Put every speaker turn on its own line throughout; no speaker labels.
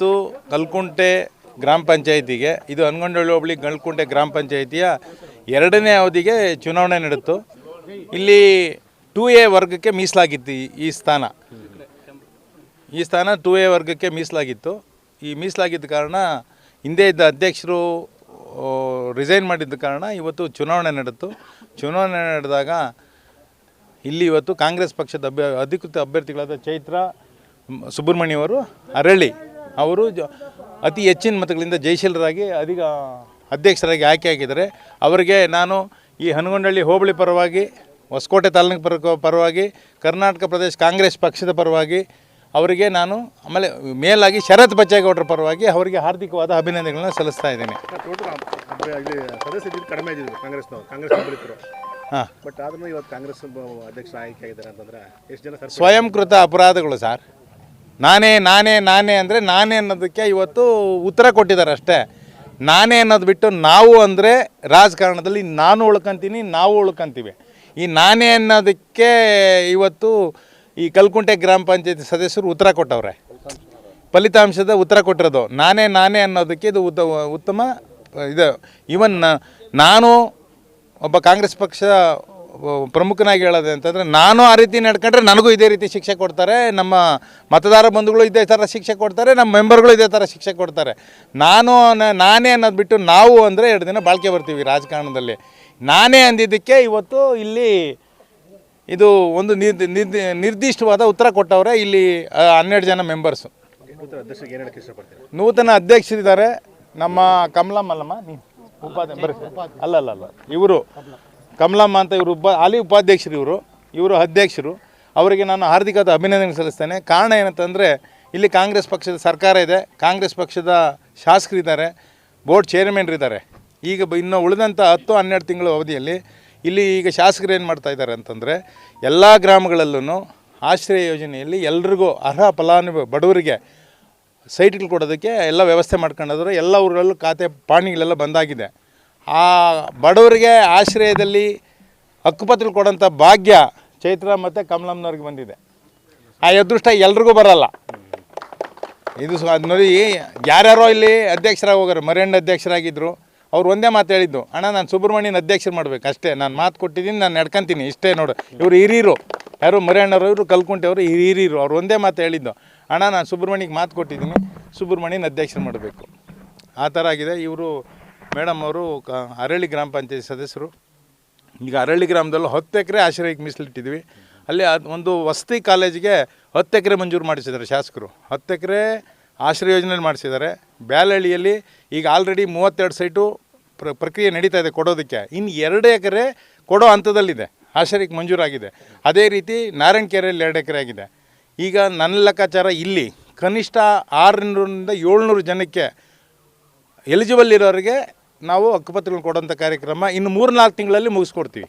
ಇವತ್ತು ಕಲ್ಕುಂಟೆ ಗ್ರಾಮ ಪಂಚಾಯಿತಿಗೆ, ಇದು ಹನ್ಗೊಂಡಳ್ಳಿ ಹೋಬಳಿ ಗಲ್ಕುಂಟೆ ಗ್ರಾಮ ಪಂಚಾಯಿತಿಯ ಎರಡನೇ ಅವಧಿಗೆ ಚುನಾವಣೆ ನಡೆಯಿತು ಇಲ್ಲಿ ಟೂ ಎ ವರ್ಗಕ್ಕೆ ಮೀಸಲಾಗಿತ್ತು ಈ- ಸ್ಥಾನ. ಈ ಸ್ಥಾನ ಟೂ ಎ ವರ್ಗಕ್ಕೆ ಮೀಸಲಾಗಿತ್ತು. ಈ ಮೀಸಲಾಗಿದ್ದ ಕಾರಣ ಹಿಂದೆ ಇದ್ದ ಅಧ್ಯಕ್ಷರು ರಿಸೈನ್ ಮಾಡಿದ್ದ ಕಾರಣ ಇವತ್ತು ಚುನಾವಣೆ ನಡೆಯಿತು ಚುನಾವಣೆ ನಡೆದಾಗ ಇಲ್ಲಿ ಇವತ್ತು ಕಾಂಗ್ರೆಸ್ ಪಕ್ಷದ ಅಭ್ಯ ಅಧಿಕೃತ ಅಭ್ಯರ್ಥಿಗಳಾದ ಚೈತ್ರ ಸುಬ್ರಹ್ಮಣ್ಯವರು ಅರಳಿ ಅವರು ಜ ಅತಿ ಹೆಚ್ಚಿನ ಮತಗಳಿಂದ ಜಯಶೀಲರಾಗಿ ಅಧಿಕ ಅಧ್ಯಕ್ಷರಾಗಿ ಆಯ್ಕೆ ಆಗಿದ್ದಾರೆ. ಅವರಿಗೆ ನಾನು ಈ ಹನುಗೊಂಡಳ್ಳಿ ಹೋಬಳಿ ಪರವಾಗಿ ಹೊಸಕೋಟೆ ತಾಲೂಕು ಪರ ಪರವಾಗಿ ಕರ್ನಾಟಕ ಪ್ರದೇಶ ಕಾಂಗ್ರೆಸ್ ಪಕ್ಷದ ಪರವಾಗಿ ಅವರಿಗೆ ನಾನು ಆಮೇಲೆ ಮೇಲಾಗಿ ಶರತ್ ಬಚ್ಚೇಗೌಡರ ಪರವಾಗಿ ಅವರಿಗೆ ಹಾರ್ದಿಕವಾದ ಅಭಿನಂದನೆಗಳನ್ನ ಸಲ್ಲಿಸ್ತಾ ಇದ್ದೇನೆ. ಹಾಂ.
ಬಟ್ ಆದ್ರೂ ಇವತ್ತು ಕಾಂಗ್ರೆಸ್ ಅಧ್ಯಕ್ಷ ಆಯ್ಕೆ ಆಗಿದ್ದಾರೆ ಅಂತಂದ್ರೆ ಎಷ್ಟು ಜನ
ಸ್ವಯಂಕೃತ ಅಪರಾಧಗಳು ಸರ್. ನಾನೇ ನಾನೇ ನಾನೇ ಅಂದರೆ ನಾನೇ ಅನ್ನೋದಕ್ಕೆ ಇವತ್ತು ಉತ್ತರ ಕೊಟ್ಟಿದ್ದಾರೆ ಅಷ್ಟೇ. ನಾನೇ ಅನ್ನೋದು ಬಿಟ್ಟು ನಾವು ಅಂದರೆ ರಾಜಕಾರಣದಲ್ಲಿ ನಾನು ಉಳ್ಕೊಂತೀನಿ, ನಾವು ಉಳ್ಕೊಂತೀವಿ. ಈ ನಾನೇ ಅನ್ನೋದಕ್ಕೆ ಇವತ್ತು ಈ ಕಲ್ಕುಂಟೆ ಗ್ರಾಮ ಪಂಚಾಯತಿ ಸದಸ್ಯರು ಉತ್ತರ ಕೊಟ್ಟವ್ರೆ. ಫಲಿತಾಂಶದ ಉತ್ತರ ಕೊಟ್ಟಿರೋದು. ನಾನೇ ನಾನೇ ಅನ್ನೋದಕ್ಕೆ ಇದು ಉತ್ತ ಉತ್ತಮ, ಇದು ಈವನ್ ನಾನು ಒಬ್ಬ ಕಾಂಗ್ರೆಸ್ ಪಕ್ಷ ಪ್ರಮುಖನಾಗಿ ಹೇಳೋದು ಅಂತಂದರೆ ನಾನು ಆ ರೀತಿ ನಡ್ಕೊಂಡ್ರೆ ನನಗೂ ಇದೇ ರೀತಿ ಶಿಕ್ಷೆ ಕೊಡ್ತಾರೆ ನಮ್ಮ ಮತದಾರ ಬಂಧುಗಳು ಇದೇ ಥರ ಶಿಕ್ಷೆ ಕೊಡ್ತಾರೆ ನಮ್ಮ ಮೆಂಬರ್ಗಳು ಇದೇ ಥರ ಶಿಕ್ಷೆ ಕೊಡ್ತಾರೆ. ನಾನು ನಾನೇ ಅನ್ನೋದು ಬಿಟ್ಟು ನಾವು ಅಂದರೆ ಎರಡು ದಿನ ಬಾಳ್ಕೆ ಬರ್ತೀವಿ ರಾಜಕಾರಣದಲ್ಲಿ. ನಾನೇ ಅಂದಿದ್ದಕ್ಕೆ ಇವತ್ತು ಇಲ್ಲಿ ಇದು ಒಂದು ನಿರ್ದಿ ನಿರ್ದಿ ನಿರ್ದಿಷ್ಟವಾದ ಉತ್ತರ ಕೊಟ್ಟವರೇ ಇಲ್ಲಿ ಹನ್ನೆರಡು ಜನ ಮೆಂಬರ್ಸು
ನೂತನ
ಅಧ್ಯಕ್ಷರಿದ್ದಾರೆ ನಮ್ಮ ಕಮಲಾ ಮಲ್ಲಮ್ಮ ನೀವು ಉಪಾಧ್ಯ ಬರ್ರಿ. ಅಲ್ಲ ಅಲ್ಲ ಅಲ್ಲ ಇವರು ಕಮಲಮ್ಮ ಅಂತ ಇವರು ಉಪ ಅಲ್ಲಿ ಉಪಾಧ್ಯಕ್ಷರು ಇವರು ಇವರು ಅಧ್ಯಕ್ಷರು. ಅವರಿಗೆ ನಾನು ಹಾರ್ದಿಕವಾದ ಅಭಿನಂದನೆ ಸಲ್ಲಿಸ್ತೇನೆ. ಕಾರಣ ಏನಂತಂದರೆ, ಇಲ್ಲಿ ಕಾಂಗ್ರೆಸ್ ಪಕ್ಷದ ಸರ್ಕಾರ ಇದೆ. ಕಾಂಗ್ರೆಸ್ ಪಕ್ಷದ ಶಾಸಕರಿದ್ದಾರೆ. ಬೋರ್ಡ್ ಚೇರ್ಮನ್ರು ಇದ್ದಾರೆ. ಈಗ ಇನ್ನು ಉಳಿದಂಥ ಹತ್ತು, ಹನ್ನೆರಡು ತಿಂಗಳ ಅವಧಿಯಲ್ಲಿ ಇಲ್ಲಿ ಈಗ ಶಾಸಕರು ಏನು ಮಾಡ್ತಾ ಇದ್ದಾರೆ ಅಂತಂದರೆ, ಎಲ್ಲ ಗ್ರಾಮಗಳಲ್ಲೂ ಆಶ್ರಯ ಯೋಜನೆಯಲ್ಲಿ ಎಲ್ರಿಗೂ ಅರ್ಹ ಫಲಾನುಭವಿ ಬಡವರಿಗೆ ಸೈಟ್ಗಳು ಕೊಡೋದಕ್ಕೆ ಎಲ್ಲ ವ್ಯವಸ್ಥೆ ಮಾಡ್ಕೊಂಡಿದ್ರು ಎಲ್ಲ ಊರಲ್ಲೂ ಖಾತೆ ಪಾಣಿಗಳೆಲ್ಲ ಬಂದಾಗಿದೆ. ಆ ಬಡವರಿಗೆ ಆಶ್ರಯದಲ್ಲಿ ಹಕ್ಕುಪತ್ರ ಕೊಡೋಂಥ ಭಾಗ್ಯ ಚೈತ್ರ ಮತ್ತು ಕಮಲಮ್ಮನವ್ರಿಗೆ ಬಂದಿದೆ. ಆ ಅದೃಷ್ಟ ಎಲ್ರಿಗೂ ಬರಲ್ಲ. ಇದು ಅದ್ ನೋಡಿ, ಯಾರ್ಯಾರೋ ಇಲ್ಲಿ ಅಧ್ಯಕ್ಷರಾಗಿ ಹೋಗೋರು ಮರಿಯಣ್ಣ ಅಧ್ಯಕ್ಷರಾಗಿದ್ದರು ಅವ್ರು ಒಂದೇ ಮಾತು ಹೇಳಿದ್ದು, ಅಣ್ಣ, ನಾನು ಸುಬ್ರಹ್ಮಣ್ಯನ ಅಧ್ಯಕ್ಷರು ಮಾಡಬೇಕು, ಅಷ್ಟೇ, ನಾನು ಮಾತು ಕೊಟ್ಟಿದ್ದೀನಿ, ನಾನು ನಡ್ಕೊಂತೀನಿ, ಇಷ್ಟೇ ನೋಡು, ಇವರು ಹಿರಿಯರು, ಯಾರು ಮರಿಯಣ್ಣರು ಇವರು ಕಲ್ಕುಂಟೆಯವರು ಹಿರಿಯರು, ಅವ್ರು ಒಂದೇ ಮಾತು ಹೇಳಿದ್ದು, ಅಣ್ಣ, ನಾನು ಸುಬ್ರಹ್ಮಣ್ಯಗೆ ಮಾತು ಕೊಟ್ಟಿದ್ದೀನಿ, ಸುಬ್ರಹ್ಮಣ್ಯನ ಅಧ್ಯಕ್ಷರು ಮಾಡಬೇಕು. ಆ ಥರ ಆಗಿದೆ, ಇವರು ಮೇಡಮ್ ಅವರು ಕ ಅರಳಿ ಗ್ರಾಮ ಪಂಚಾಯತ್ ಸದಸ್ಯರು. ಈಗ ಅರಳ್ಳಿ ಗ್ರಾಮದಲ್ಲಿ ಹತ್ತು ಎಕರೆ ಆಶ್ರಯಕ್ಕೆ ಮೀಸಲಿಟ್ಟಿದ್ವಿ ಅಲ್ಲಿ ಅದು ಒಂದು ವಸತಿ ಕಾಲೇಜಿಗೆ ಹತ್ತು ಎಕರೆ ಮಂಜೂರು ಮಾಡಿಸಿದ್ದಾರೆ ಶಾಸಕರು. ಹತ್ತು ಎಕರೆ ಆಶ್ರಯ ಯೋಜನೆಯಲ್ಲಿ ಮಾಡಿಸಿದ್ದಾರೆ. ಬ್ಯಾಲಹಳ್ಳಿಯಲ್ಲಿ ಈಗ ಆಲ್ರೆಡಿ ಮೂವತ್ತೆರಡು ಸೈಟು ಪ್ರ, ಪ್ರಕ್ರಿಯೆ ನಡೀತಾ ಇದೆ ಕೊಡೋದಕ್ಕೆ. ಇನ್ನು ಎರಡು ಎಕರೆ ಕೊಡೋ ಹಂತದಲ್ಲಿದೆ. ಆಶ್ರಯಕ್ಕೆ ಮಂಜೂರಾಗಿದೆ. ಅದೇ ರೀತಿ ನಾರಾಯಣಕೆರೆಯಲ್ಲಿ ಎರಡು ಎಕರೆ ಆಗಿದೆ. ಈಗ ನನ್ನ ಲೆಕ್ಕಾಚಾರ ಇಲ್ಲಿ ಕನಿಷ್ಠ ಆರುನೂರಿಂದ ಏಳ್ನೂರು ಜನಕ್ಕೆ ಎಲಿಜಿಬಲ್ ಇರೋರಿಗೆ ನಾವು ಹಕ್ಕುಪತ್ರಗಳನ್ನ ಕೊಡುವಂತ ಕಾರ್ಯಕ್ರಮ ಇನ್ನು ಮೂರು ನಾಲ್ಕು ತಿಂಗಳಲ್ಲಿ ಮುಗಿಸ್ಕೊಡ್ತೀವಿ.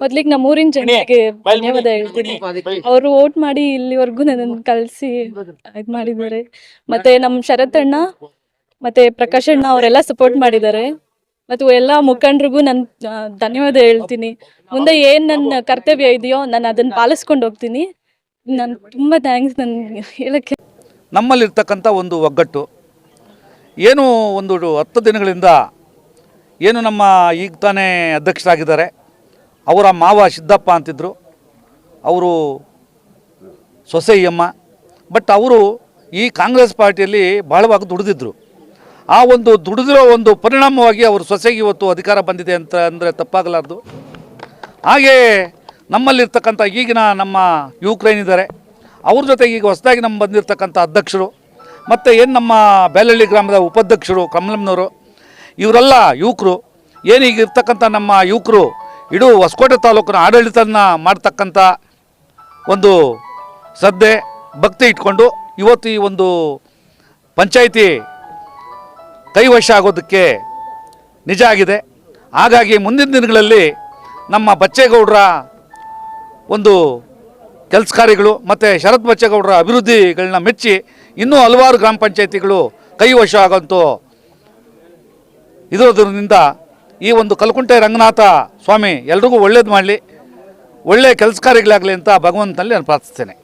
ಮೊದ್ಲಿಗೆ ನಮ್ಮ ಊರಿನ ಜನತೆಗೆ ಧನ್ಯವಾದ ಹೇಳ್ತೀನಿ. ಅವರು ವೋಟ್ ಮಾಡಿ ಇಲ್ಲಿವರೆಗೂ ನನ್ನನ್ನು ಕಲಸಿ ಇದ್ ಮಾಡಿದ್ದಾರೆ. ಮತ್ತೆ ನಮ್ಮ ಶರತ್ ಅಣ್ಣ ಮತ್ತೆ ಪ್ರಕಾಶ್ ಅಣ್ಣ ಅವರೆಲ್ಲ ಸಪೋರ್ಟ್ ಮಾಡಿದ್ದಾರೆ. ಮತ್ತು ಎಲ್ಲ ಮುಖಂಡ್ರಿಗೂ ನಾನು ಧನ್ಯವಾದ ಹೇಳ್ತೀನಿ. ಮುಂದೆ ಏನ್ ನನ್ನ ಕರ್ತವ್ಯ ಇದೆಯೋ ನಾನು ಅದನ್ನ ಪಾಲಿಸ್ಕೊಂಡು ಹೋಗ್ತೀನಿ. ನಾನು ತುಂಬಾ ಥ್ಯಾಂಕ್ಸ್ ನನ್ ಹೇಳಕ್ಕೆ.
ನಮ್ಮಲ್ಲಿರ್ತಕ್ಕಂಥ ಒಂದು ಒಗ್ಗಟ್ಟು ಏನು ಒಂದು ಹತ್ತು ದಿನಗಳಿಂದ ಏನು ನಮ್ಮ ಈಗ ತಾನೇ ಅಧ್ಯಕ್ಷರಾಗಿದ್ದಾರೆ, ಅವರ ಮಾವ ಸಿದ್ದಪ್ಪ ಅಂತಿದ್ದರು ಅವರು ಸೊಸೆಯಮ್ಮ, ಬಟ್ ಅವರು ಈ ಕಾಂಗ್ರೆಸ್ ಪಾರ್ಟಿಯಲ್ಲಿ ಬಹಳವಾಗಿ ದುಡಿದಿದ್ದರು ಆ ಒಂದು ದುಡಿದಿರೋ ಒಂದು ಪರಿಣಾಮವಾಗಿ ಅವರು ಸೊಸೆಗೆ ಇವತ್ತು ಅಧಿಕಾರ ಬಂದಿದೆ ಅಂತ ಅಂದರೆ ತಪ್ಪಾಗಲಾರ್ದು. ಹಾಗೇ ನಮ್ಮಲ್ಲಿರ್ತಕ್ಕಂಥ ಈಗಿನ ನಮ್ಮ ಯುವಕರೇನಿದ್ದಾರೆ ಅವ್ರ ಜೊತೆಗೆ ಈಗ ಹೊಸದಾಗಿ ನಮ್ಮ ಬಂದಿರತಕ್ಕಂಥ ಅಧ್ಯಕ್ಷರು, ಮತ್ತು ಏನು ನಮ್ಮ ಬೇಲಹಳ್ಳಿ ಗ್ರಾಮದ ಉಪಾಧ್ಯಕ್ಷರು ಕಮಲಮ್ನವರು ಇವರೆಲ್ಲ ಯುವಕರು ಏನೀಗಿರ್ತಕ್ಕಂಥ ನಮ್ಮ ಯುವಕರು, ಇಡೀ ಹೊಸಕೋಟೆ ತಾಲೂಕಿನ ಆಡಳಿತನ ಮಾಡ್ತಕ್ಕಂಥ ಒಂದು ಶ್ರದ್ಧೆ, ಭಕ್ತಿ ಇಟ್ಕೊಂಡು ಇವತ್ತು ಈ ಒಂದು ಪಂಚಾಯಿತಿ ಕೈವಶ ಆಗೋದಕ್ಕೆ ನಿಜ ಆಗಿದೆ. ಹಾಗಾಗಿ ಮುಂದಿನ ದಿನಗಳಲ್ಲಿ ನಮ್ಮ ಬಚ್ಚೇಗೌಡರ ಒಂದು ಕೆಲಸ ಕಾರ್ಯಗಳು ಮತ್ತು ಶರತ್ ಬಚ್ಚೇಗೌಡರ ಅಭಿವೃದ್ಧಿಗಳನ್ನ ಮೆಚ್ಚಿ ಇನ್ನೂ ಹಲವಾರು ಗ್ರಾಮ ಪಂಚಾಯಿತಿಗಳು ಕೈವಶ ಆಗೋಂಥ ಇರೋದ್ರಿಂದ ಈ ಒಂದು ಕಲ್ಕುಂಟೆ ರಂಗನಾಥ ಸ್ವಾಮಿ ಎಲ್ರಿಗೂ ಒಳ್ಳೇದು ಮಾಡಲಿ ಒಳ್ಳೆಯ ಕೆಲಸ ಕಾರ್ಯಗಳಾಗಲಿ ಅಂತ ಭಗವಂತನಲ್ಲಿ ನಾನು ಪ್ರಾರ್ಥಿಸ್ತೇನೆ.